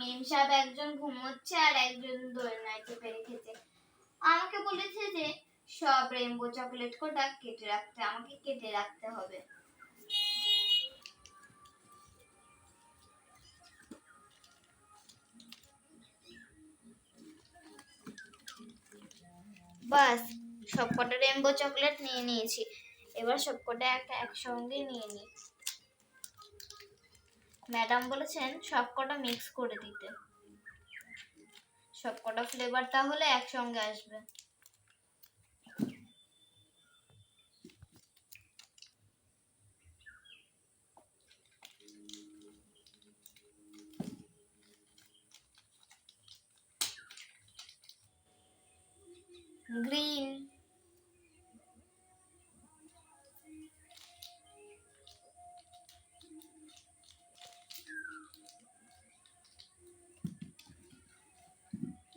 মেম সাহেব একজন ঘুমোচ্ছে আর একজন দোলনায় চেপে আমাকে বলেছে যে, সব চকলেট কোটা কেটে রাখতে, আমাকে কেটে রাখতে হবে। বাস, সবকটা রেনবো চকলেট নিয়ে নিয়েছি। এবার সবকটা একটা একসঙ্গে নিয়ে নিই। ম্যাডাম বলেছেন সবকটা মিক্স করে দিতে। সবকটা ফ্লেভার তাহলে একসঙ্গে আসবে।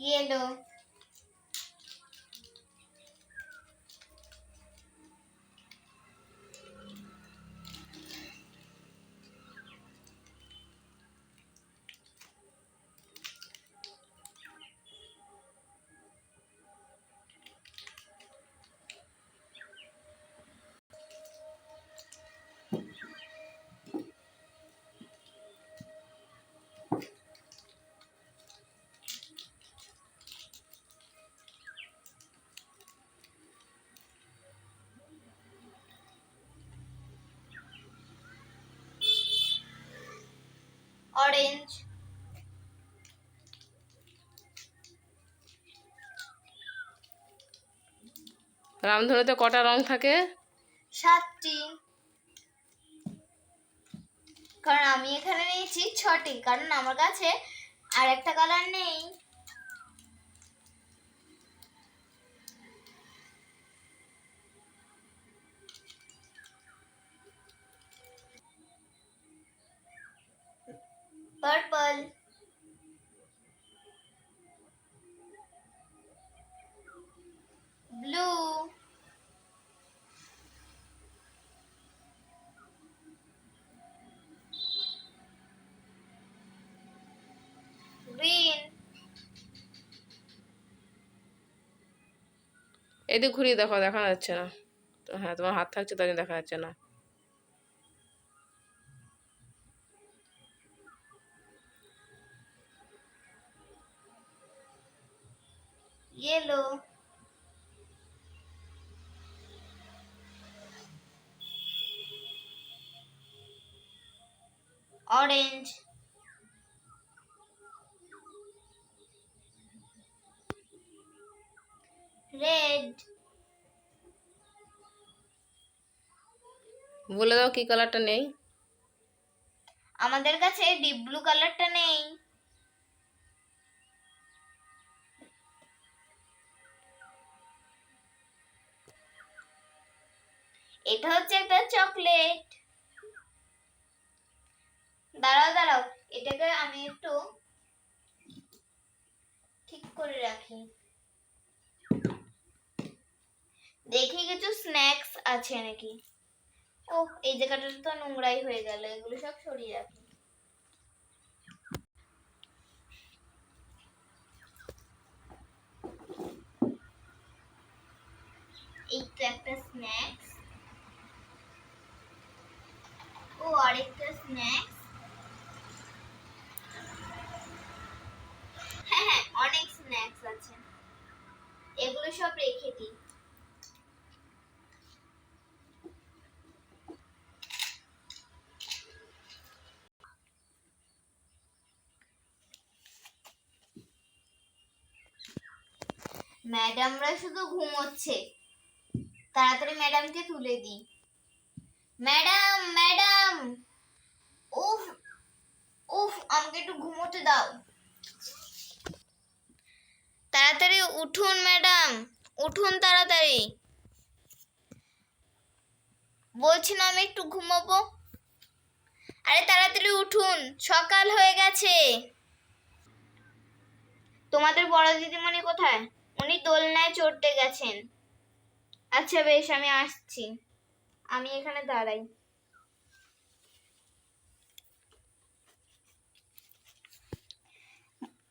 ये लो। অরেঞ্জ রামধনুতে কটা রং থাকে? সাতটি। কারণ আমি এখানে নিয়েছি ছটি কারণ আমার কাছে আর একটা কালার নেই। পার্পল ব্লু গ্রিন এদিক ঘুরিয়ে দেখো, দেখা যাচ্ছে না। তো হ্যাঁ তোমার হাত থাকছে তাই দেখা যাচ্ছে না। ইয়েলো অরেঞ্জ রেড বলে দাও কি কালারটা নেই। আমাদের কাছে ডিপ ব্লু কালারটা নেই। এটা হচ্ছে একটা চকলেট। দাঁড়াও দাঁড়াও, এটাকে আমি একটু ঠিক করে রাখি। দেখি কিছু স্ন্যাক্স আছে নাকি? ও এই জায়গাটা তো নোংরাই হয়ে গেল, এগুলো সব সরিয়ে রাখি। এই তো একটা স্ন্যাক্স ও আরেকটা স্ন্যাক্স হ্যাঁ হ্যাঁ ম্যাডামরা শুধু ঘুমোচ্ছে। তাড়াতাড়ি ম্যাডামকে তুলে দিই। Madam madam! উফ উফ, আমাকে একটু ঘুমোতে দাও। তাড়াতাড়ি উঠুন, ম্যাডাম। উঠুন তাড়াতাড়ি। বলছি না আমি একটু ঘুমাবো। আরে তাড়াতাড়ি উঠুন, সকাল হয়ে গেছে। তোমাদের বড় দিদিমণি কোথায়? উনি দোলনায় চড়তে গেছেন। আচ্ছা বেশ, আমি আসছি। আমি এখানে দাঁড়াই।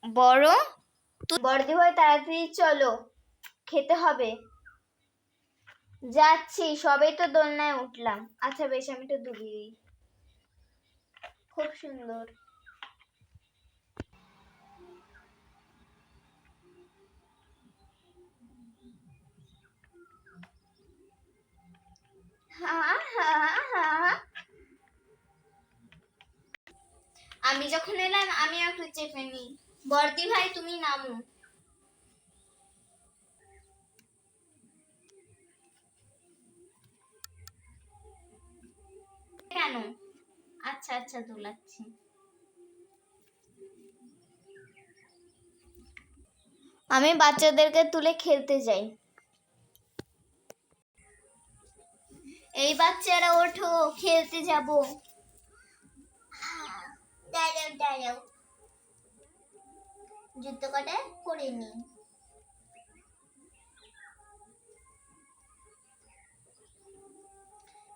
বড় বড়দি ভাই তাড়াতাড়ি চলো, খেতে হবে। যাচ্ছি সবেই তো দোলনায় উঠলাম। আচ্ছা বেশ, আমি তো দিই খুব সুন্দর। আমি যখন এলাম, আমি একটু চেপে নিই। বর্দি ভাই, তুমি নামো। কেন? আচ্ছা আচ্ছা দোলাচ্ছি। আমি বাচ্চাদেরকে তুলে খেলতে যাই। এই বাচ্চারা, ওঠো, খেলতে যাব। দাঁড়াও দাঁড়াও। জুতো কটা করে নি।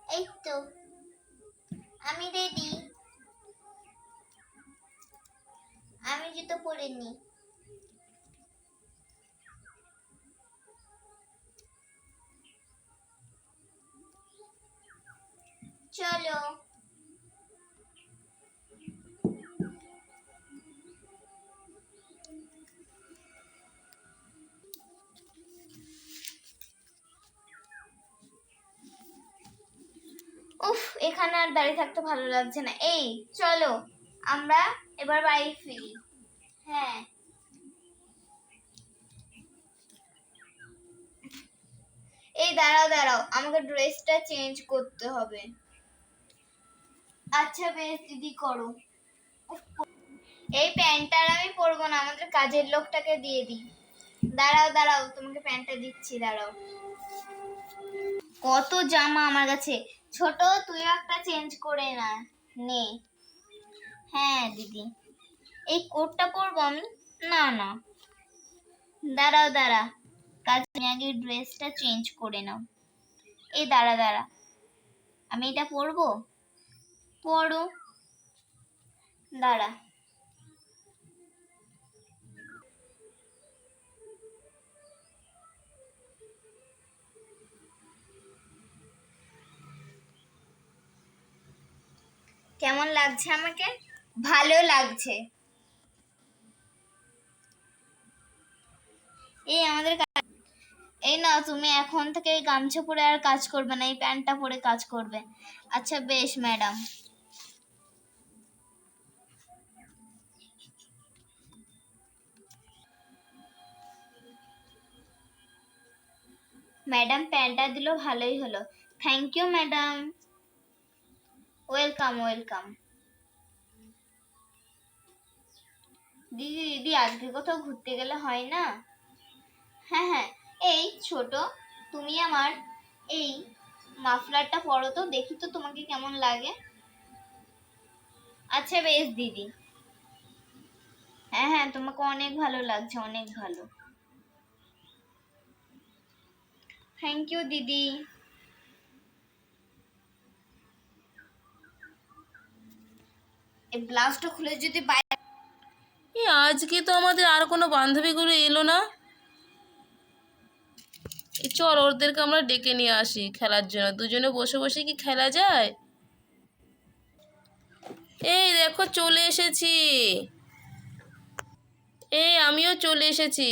এই তো আমি রেডি আমি জুতো পরে নি। চলো। এখানে আর দাঁড়িয়ে থাকতে ভালো লাগছে না। এই, চলো, আমরা এবার বাড়ি ফিরি। হ্যাঁ। এই, দাঁড়াও দাঁড়াও, আমাকে ড্রেসটা চেঞ্জ করতে হবে। আচ্ছা বেশ, দিদি, করো। এই প্যান্টটা আর আমি পরবো না, আমাদের কাজের লোকটাকে দিয়ে দিই। দাঁড়াও দাঁড়াও, তোমাকে প্যান্টটা দিচ্ছি, দাঁড়াও। কত জামা আমার কাছে। ছোট, তুই একটা চেঞ্জ করে না, নে। হ্যাঁ দিদি। এই কোটটা পরবো আমি? না না। দাঁড়াও, দাঁড়া। কাজ আগে ড্রেসটা চেঞ্জ করে নাও। এই দাঁড়া দাঁড়া। আমি এটা পরবো? পরো। দাঁড়া। কেমন লাগছে আমাকে? ভালো লাগছে। এই আমাদের এই না তুমি এখন থেকে এই গামছা পরে আর কাজ করবে না, এই প্যান্টটা পরে কাজ করবে। আচ্ছা বেশ, ম্যাডাম। ম্যাডাম, প্যান্টটা দিল, ভালোই হলো। Thank you, madam. Welcome welcome দিদি দিদি, আজকে কোথাও ঘুরতে গেলে হয় না? হ্যাঁ হ্যাঁ এই ছোট, তুমি আমার এই মাফলারটা পরো তো, দেখি তো তোমাকে কেমন লাগে। আচ্ছা বেশ দিদি। হ্যাঁ হ্যাঁ তোমাকে অনেক ভালো লাগছে, অনেক ভালো। থ্যাংক ইউ দিদি। এই ব্লাউজটা খুলে যদি বাইরে আজকে তো আমাদের আর কোনো বান্ধবীগুলো এলো না। চল, ওদেরকে আমরা ডেকে নিয়ে আসি খেলার জন্য। দুজনে বসে বসে কি খেলা যায়? এই দেখো, চলে এসেছি। এই আমিও চলে এসেছি।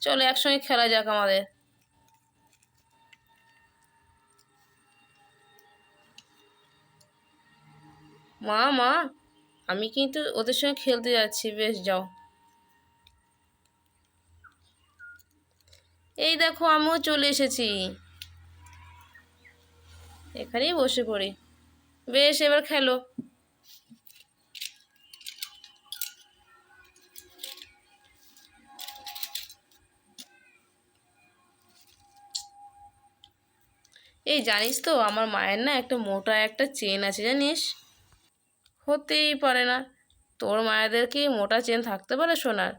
চলো, একসঙ্গে খেলা যাক আমাদের। মা মা। আমি কিন্তু ওদের সঙ্গে খেলতে যাচ্ছি, বেশ যাও। এই দেখো, আমিও চলে এসেছি। এখানেই বসে পড়ি। বেশ, এবার খেলো। এই জানিস তো, আমার মায়ের না একটা মোটা একটা চেন আছে, জানিস? হতেই পারে না। তোর মায়েদের কি মোটা চেন থাকতে পারে সোনার?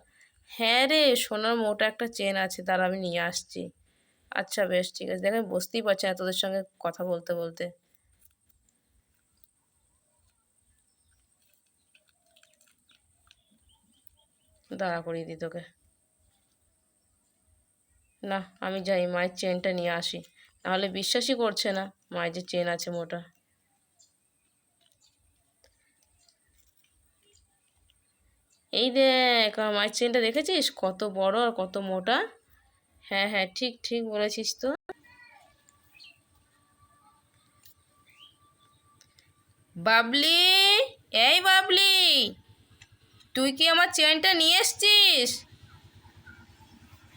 হ্যাঁ রে, সোনার মোটা একটা চেন আছে তার আমি নিয়ে আসছি। আচ্ছা বেশ, ঠিক আছে। দেখ, আমি বসতেই পারছি না তোদের সঙ্গে কথা বলতে বলতে। দাঁড়া করিয়ে দিই তোকে। না, আমি যাই, মায়ের চেনটা নিয়ে আসি। নাহলে বিশ্বাসই করছে না, মায়ের যে চেন আছে মোটা। এই দেখ, আমার চেনটা দেখেছিস? কত বড় আর কত মোটা। হ্যাঁ হ্যাঁ ঠিক ঠিক বলেছিস তো। বাবলি, এই বাবলি, তুই কি আমার চেনটা নিয়ে এসছিস?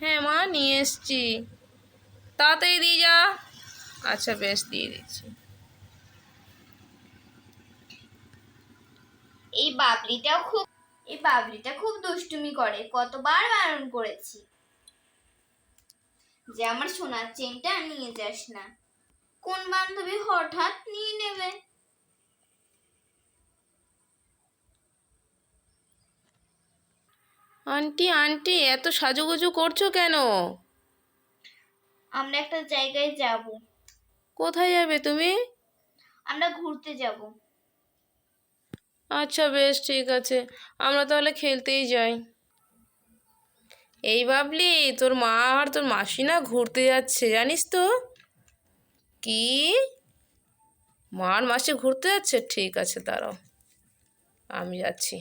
হ্যাঁ মা, নিয়ে এসছি। তাড়াতাড়ি দিয়ে যা। আচ্ছা বেশ, দিয়ে দিচ্ছি। এই বাবলিটাও খুব এই বাবলিটা খুব দুষ্টুমি করে কতবার বারণ করেছি। যে আমার সোনার চেনটা নিয়ে যাস না। কোন বান্ধবী হঠাৎ নিয়ে নেবে? আন্টি আন্টি এত সাজুগুজু করছ কেন? আমরা একটা জায়গায় যাব। কোথায় যাবে তুমি? আমরা ঘুরতে যাব। আচ্ছা বেশ, ঠিক আছে। আমরা তাহলে খেলতেই যাই। এই ভাবলি তোর মা আর তোর মাসি না ঘুরতে যাচ্ছে, জানিস তো? কি? মার মাসি ঘুরতে যাচ্ছে? ঠিক আছে, দাঁড়াও। আমি যাচ্ছি।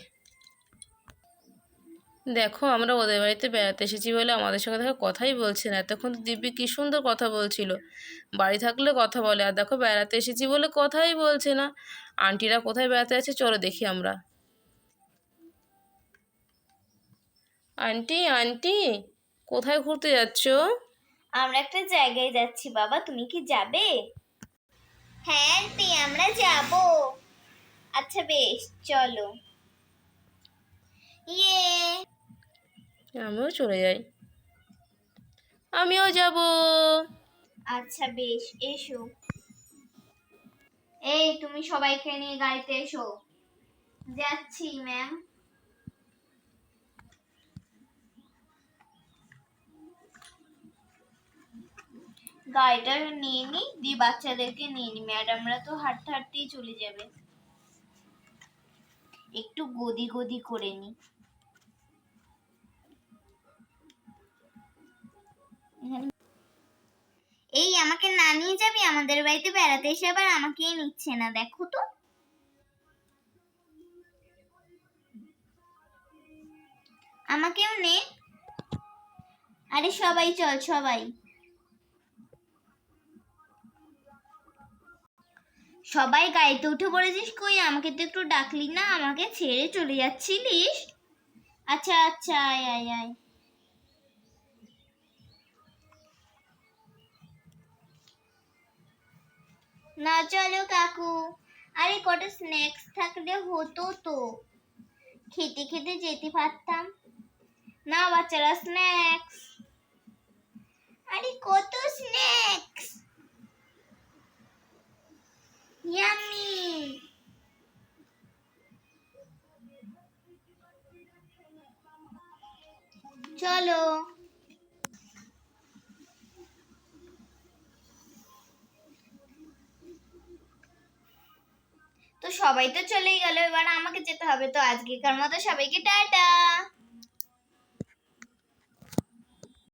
দেখো, আমরা ওদের বাড়িতে বেড়াতে এসেছি বলে আমাদের সঙ্গে দেখো কথাই বলছে না। এতক্ষণ তো দিব্যি কী সুন্দর কথা বলছিল। বাড়ি থাকলে কথা বলে, আর দেখো বেড়াতে এসেছি বলে কথাই বলছে না। আন্টিরা কোথায় বেড়াতে আছে চলো দেখি আমরা। আন্টি আন্টি, কোথায় ঘুরতে যাচ্ছ? আমরা একটা জায়গায় যাচ্ছি বাবা, তুমি কি যাবে? হ্যাঁ আন্টি, আমরা যাব। আচ্ছা বেশ, চলো। ইয়ে। আমিও চলে যাই। আমিও যাব। আচ্ছা বেশ, এসো। এই, তুমি সবাইকে নিয়ে গাড়িতে এসো। যাচ্ছি ম্যাম গাড়িটা নিয়ে নি, দিয়ে বাচ্চাদেরকে নিয়ে নি। ম্যাডামরা তো হাঁটতে হাঁটতেই চলে যাবে। একটু গদি গদি করে নি। না, নিয়ে যাবি আমাদের বাড়িতে, বেড়াতে এসে আবার আমাকেই নিচ্ছে না, দেখো তো। আমাকেও নে। আরে সবাই চল, সবাই। সবাই গাড়িতে উঠে পড়েছিস কই? আমাকে তো একটু ডাকলি না, আমাকে ছেড়ে চলে যাচ্ছিলিস। আচ্ছা আচ্ছা আয় আয় আয়। না চলো কাকু আরে কটা স্ন্যাক্স থাকলে হতো তো খেতে খেতে যেতে পারতাম না বাচ্চারা স্ন্যাক্স আরে কত স্ন্যাক্স ইয়ামি চলো সবাই তো চলেই গেল এবার আমাকে যেতে হবে তো আজকেকার মতো সবাইকে টাটা।